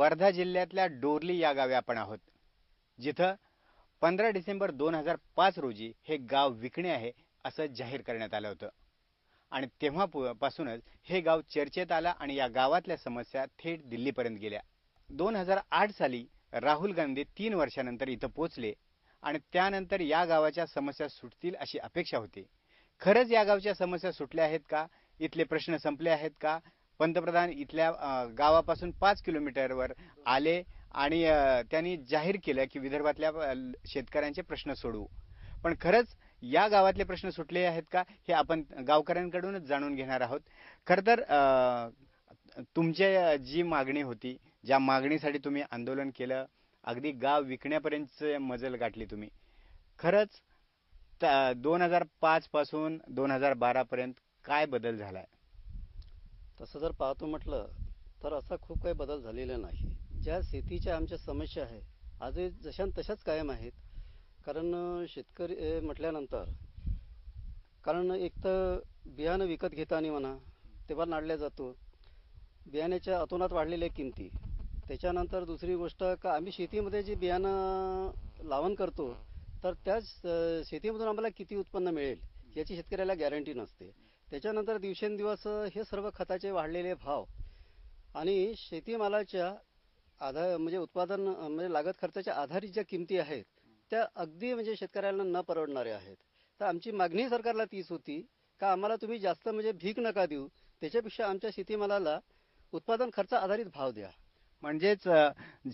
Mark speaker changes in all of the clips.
Speaker 1: वर्धा जिल्ह्यातल्या डोरली या गावी आपण आहोत. जिथं पंधरा डिसेंबर दोन हजार पाच रोजी हे गाव विकणे आहे असं जाहीर करण्यात आलं होतं. आणि तेव्हापासूनच हे गाव चर्चेत आलं आणि या गावातल्या समस्या थेट दिल्लीपर्यंत गेल्या. दोन हजार आठ साली राहुल गांधी तीन वर्षानंतर इथं पोचले आणि त्यानंतर या गावाच्या समस्या सुटतील अशी अपेक्षा होती. खरंच या गावच्या समस्या सुटल्या आहेत का? इथले प्रश्न संपले आहेत का? पंतप्रधान इथल्या गावापासून पाच किलोमीटरवर आले आणि त्यांनी जाहीर केलं की विदर्भातल्या शेतकऱ्यांचे प्रश्न सोडवू. पण खरंच या गावातले प्रश्न सुटले आहेत का हे आपण गावकऱ्यांकडूनच जाणून घेणार आहोत. खरं तर तुमच्या जी मागणी होती ज्या मागणीसाठी तुम्ही आंदोलन केलं अगदी गाव विकण्यापर्यंत मजल गाठली तुम्ही. खरंच दोन हजार पाचपासून दोन हजार बारापर्यंत काय बदल झाला आहे
Speaker 2: तसं जर पाहतो म्हटलं तर असा खूप काही बदल झालेला नाही. ज्या शेतीच्या आमच्या समस्या आहे आजही जशान तशाच कायम आहेत. कारण शेतकरी म्हटल्यानंतर कारण एक तर बियाणं विकत घेताना म्हणा तेव्हा नाडल्या जातो. बियाण्याच्या अतोनात वाढलेल्या किमती. त्याच्यानंतर दुसरी गोष्ट का आम्ही शेतीमध्ये जे बियाणं लावण करतो तर त्याच शेतीमधून आम्हाला किती उत्पन्न मिळेल याची शेतकऱ्याला गॅरंटी नसते. त्याच्यानंतर दिवसेंदिवस हे सर्व खताचे वाढलेले भाव आणि शेतीमालाच्या आधार म्हणजे उत्पादन म्हणजे लागत खर्चाच्या आधारित ज्या किमती आहेत त्या अगदी म्हणजे शेतकऱ्यांना न परवडणाऱ्या आहेत. तर आमची मागणी सरकारला तीच होती का आम्हाला तुम्ही जास्त म्हणजे भीक नका देऊ त्याच्यापेक्षा आमच्या शेतीमालाला उत्पादन खर्च आधारित भाव द्या.
Speaker 1: म्हणजेच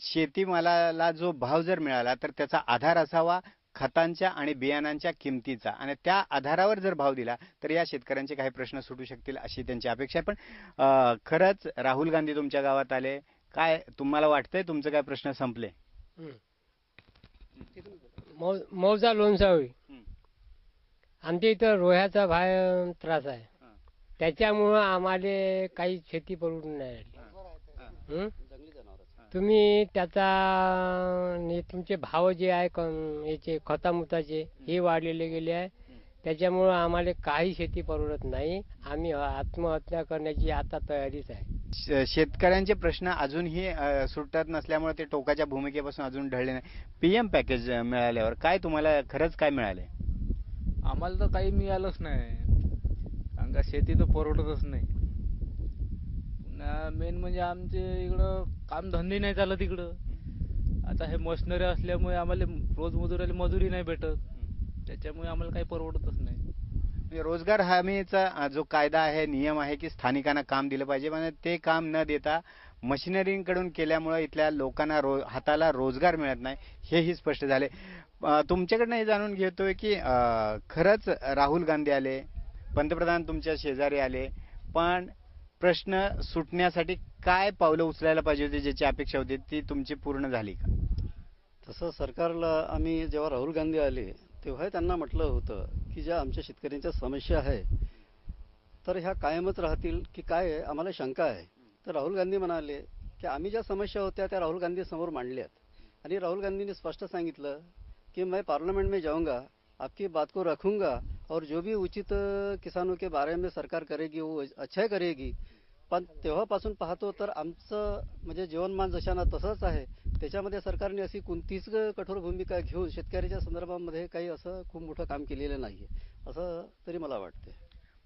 Speaker 1: शेतीमालाला जो भाव जर मिळाला तर त्याचा आधार असावा खतांच्या आणि बियाणांच्या किमतीचा आणि त्या आधारावर जर भाव दिला तर या शेतकऱ्यांचे काही प्रश्न सुटू शकतील अशी त्यांची अपेक्षा आहे. पण खरंच राहुल गांधी तुमच्या गावात आले. काय तुम्हाला वाटतंय तुमचे काय प्रश्न संपले?
Speaker 3: मौजा लोणसावळी
Speaker 1: हं.
Speaker 3: आमच्या इथं रोह्याचा भाय त्रास आहे. त्याच्यामुळं आम्हाला काही शेती परवडून नाही
Speaker 2: जनावर
Speaker 3: तुम्ही त्याचा तुमचे भाव जे आहे क- याचे खतामुताचे हे वाढलेले गेले आहे. त्याच्यामुळं आम्हाला काही शेती परवडत नाही. आम्ही आत्महत्या करण्याची आता तयारीच आहे.
Speaker 1: श- शेतकऱ्यांचे प्रश्न अजूनही अ, सुटत नसल्यामुळे ते टोकाच्या भूमिकेपासून अजून ढळले नाही. पीएम पॅकेज अ, मिळाल्यावर काय तुम्हाला खरंच काय मिळाले?
Speaker 4: आम्हाला तर काही मिळालंच नाही. कारण का शेती तर परवडतच नाही. मेन म्हणजे आमचे इकडं कामधंदे नाही चालत इकडं. आता हे मशिनरी असल्यामुळे आम्हाला रोज मजुराला मजुरी नाही भेटत. त्याच्यामुळे आम्हाला काही परवडतच नाही.
Speaker 1: म्हणजे रोजगार हमीचा जो कायदा आहे नियम आहे की स्थानिकांना काम दिलं पाहिजे पण ते काम न देता मशिनरींकडून केल्यामुळे इथल्या लोकांना रो हाताला रोजगार मिळत नाही हेही स्पष्ट झाले. तुमच्याकडनं हे जाणून घेतोय की खरंच राहुल गांधी आले पंतप्रधान तुमच्या शेजारी आले पण प्रश्न सुटण्यासाठी काय पावलं उचलायला पाहिजे होती ज्याची अपेक्षा होती ती तुमची पूर्ण झाली का?
Speaker 2: तसं सरकारला आम्ही जेव्हा राहुल गांधी आले तेव्हा त्यांना म्हटलं होतं की ज्या आमच्या शेतकऱ्यांच्या समस्या आहे तर ह्या कायमच राहतील की काय आहे आम्हाला शंका आहे. तर राहुल गांधी म्हणाले की आम्ही ज्या समस्या होत्या त्या राहुल गांधी समोर मांडल्यात. आणि राहुल गांधींनी स्पष्ट सांगितलं की मैं पार्लमेंट में जाऊंगा आपकी बात को रखूंगा और जो भी उचित किसानों के बारे में सरकार करेगी वो अच्छा करेगी। पण तेव्हापासून पाहतो तर आमचं म्हणजे जीवनमान जशाना तसंच आहे त्याच्यामध्ये सरकारने अशी कोणतीच कठोर भूमिका घेऊन शेतकऱ्याच्या संदर्भामध्ये काही असं खूप मोठं काम केलेलं नाही असं तरी मला वाटते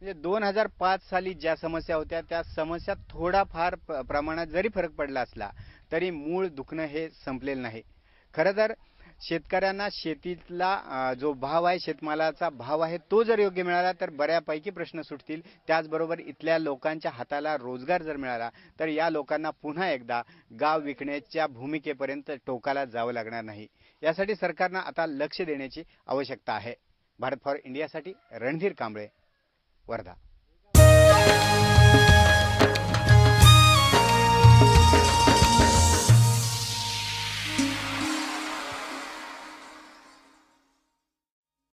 Speaker 1: म्हणजे दोन हजार पाच साली ज्या समस्या होत्या त्या समस्या थोडाफार प्रमाणात जरी फरक पडला असला तरी मूळ दुखणं हे संपलेलं नाही. खरं तर शेतकऱ्यांना शेतीतला जो भाव आहे शेतमालाचा भाव आहे तो जर योग्य मिळाला तर बऱ्यापैकी प्रश्न सुटतील. त्याचबरोबर इथल्या लोकांच्या हाताला रोजगार जर मिळाला तर या लोकांना पुन्हा एकदा गाव विकण्याच्या भूमिकेपर्यंत टोकाला जावं लागणार नाही. यासाठी सरकारनं आता लक्ष देण्याची आवश्यकता आहे. भारत फॉर इंडियासाठी रणधीर कांबळे वर्धा.